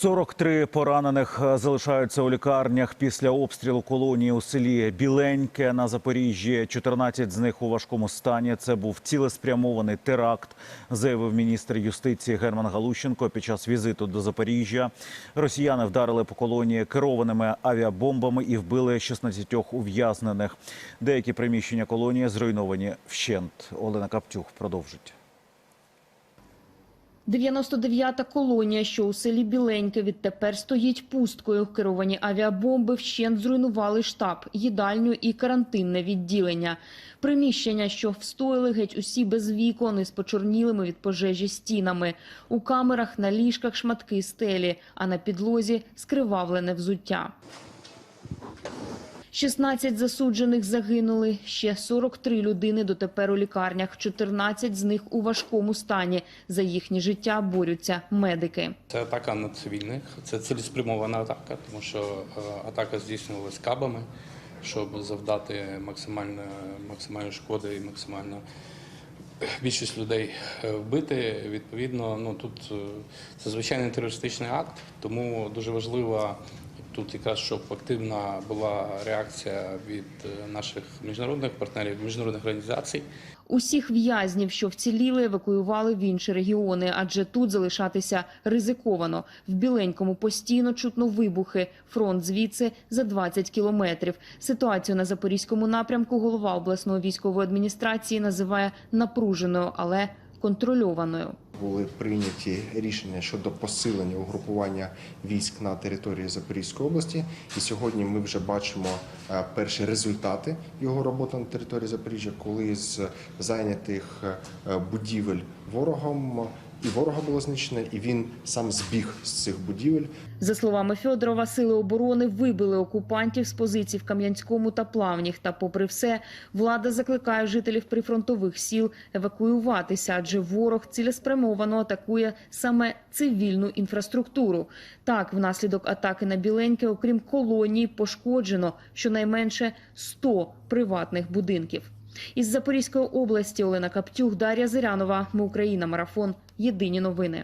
43 поранених е, залишаються у лікарнях після обстрілу колонії у селі Біленьке на Запоріжжі. 14 з них у важкому стані. Це був цілеспрямований теракт, заявив міністр юстиції Герман Галущенко під час візиту до Запоріжжя. Росіяни вдарили по колонії керованими авіабомбами і вбили 16 ув'язнених. Деякі приміщення колонії зруйновані вщент. Олена Каптюх продовжить. 99-та колонія, що у селі Біленьке, відтепер стоїть пусткою. Керовані авіабомби вщент зруйнували штаб, їдальню і карантинне відділення. Приміщення, що встояли геть усі без вікон із почорнілими від пожежі стінами. У камерах на ліжках шматки стелі, а на підлозі скривавлене взуття. 16 засуджених загинули, ще 43 людини дотепер у лікарнях, 14 з них у важкому стані. За їхнє життя борються медики. Це атака на цивільних, це цілеспрямована атака, тому що е, атака здійснювалась кабами, щоб завдати максимально, максимальної шкоди і максимально більшість людей е, вбити. Відповідно, ну тут е, це звичайний терористичний акт, тому дуже важливо тут якраз щоб активна була реакція від е, наших міжнародних партнерів, міжнародних організацій. Усіх в'язнів, що вціліли, евакуювали в інші регіони, адже тут залишатися ризиковано. В Біленькому постійно чутно вибухи. Фронт звідси за 20 кілометрів. Ситуацію на запорізькому напрямку голова обласної військової адміністрації називає напруженою, але контрольованою. Були прийняті рішення щодо посилення угрупування військ на території Запорізької області. І сьогодні ми вже бачимо е, перші результати його роботи на території Запоріжжя, коли з зайнятих е, будівель ворогом і ворога було знищено, і він сам збіг з цих будівель. За словами Федорова, сили оборони вибили окупантів з позицій в Кам'янському та Плавніх. Та, попри все, влада закликає жителів прифронтових сіл евакуюватися, адже ворог цілеспрямовано атакує саме цивільну інфраструктуру. Так, внаслідок атаки на Біленьке, окрім колонії, пошкоджено щонайменше 100 приватних будинків. Із Запорізької області Олена Каптюх, Дар'я Зирянова. Ми Україна. Марафон. Єдині новини.